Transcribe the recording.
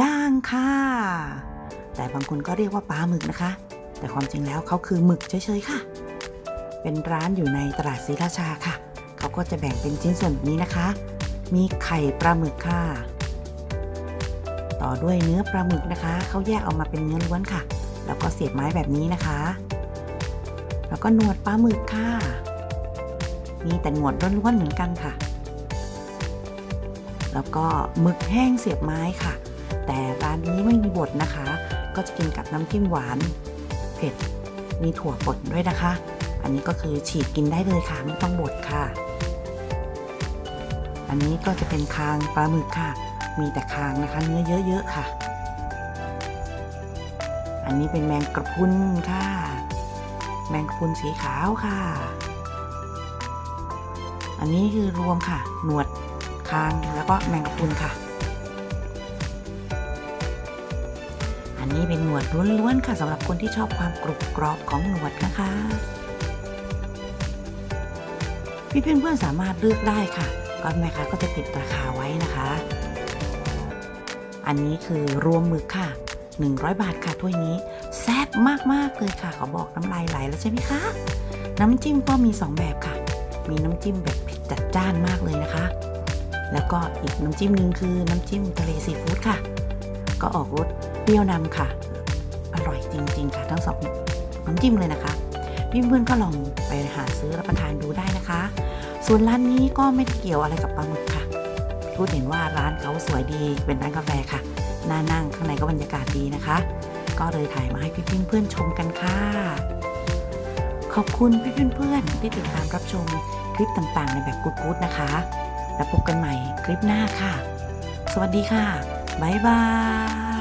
ย่างค่ะ แต่บางคนก็เรียกว่าปลาหมึกนะคะ แต่ความจริงแล้วเขาคือหมึกเฉยๆค่ะ เป็นร้านอยู่ในตลาดศรีราชาค่ะ เขาก็จะแบ่งเป็นชิ้นส่วนแบบนี้นะคะ มีไข่ปลาหมึกค่ะ ต่อด้วยเนื้อปลาหมึกนะคะ เขาแยกออกมาเป็นเนื้อล้วนค่ะ แล้วก็เสียบไม้แบบนี้นะคะ แล้วก็หนวดปลาหมึกค่ะ มีแต่หนวดล้วนๆเหมือนกันค่ะ แล้วก็หมึกแห้งเสียบไม้ค่ะ แต่ร้านนี้ไม่มีบดนะคะ ก็จะกินกับน้ำจิ้มหวาน เผ็ด มีถั่วป่นด้วยนะคะ อันนี้ก็คือฉีกกินได้เลยค่ะ ไม่ต้องบดค่ะ อันนี้ก็จะเป็นคางปลาหมึกค่ะ มีแต่คางนะคะ เนื้อเยอะๆค่ะ อันนี้เป็นแมงกระพุนค่ะ แมงกระพุนสีขาวค่ะ อันนี้คือรวมค่ะ หนวดคางแล้วก็แมงกระพุนค่ะ อันนี้เป็นหนวดล้วนๆค่ะสำหรับคนที่ชอบความกรุบกรอบของหนวดนะคะพี่เพื่อนๆสามารถเลือกได้ค่ะ ก็แม่ค้าก็จะติดราคาไว้นะคะ อันนี้คือรวมหมึกค่ะ 100 บาทค่ะถ้วยนี้แซ่บมากๆเลยค่ะเขาบอกน้ำลายไหลแล้วใช่ไหมคะ น้ำจิ้มก็มี 2 แบบค่ะ มีน้ำจิ้มแบบเผ็ดจัดจ้านมากเลยนะคะ แล้วก็อีกน้ำจิ้มหนึ่งคือน้ำจิ้มทะเลซีฟู้ดค่ะ ก็ออกรสเปรี้ยวนำค่ะ อร่อยจริง ๆ ค่ะ ทั้งสองน้ำจิ้มเลยนะคะพี่เพื่อนก็ลองไปหาซื้อรับประทานดูได้นะคะ ส่วนร้านนี้ก็ไม่ได้เกี่ยวอะไรกับปลาหมึกค่ะพูดเห็นว่าร้านเขาสวยดีเป็นร้านกาแฟค่ะน่านั่งข้างในก็บรรยากาศดีนะคะ ก็เลยถ่ายมาให้พี่เพื่อนๆชมกันค่ะขอบคุณพี่เพื่อนๆที่ติดตามรับชมคลิปต่างๆ ในแบบกู๊ดๆนะคะ แล้วพบกันใหม่คลิปหน้าค่ะ สวัสดีค่ะ บ๊ายบาย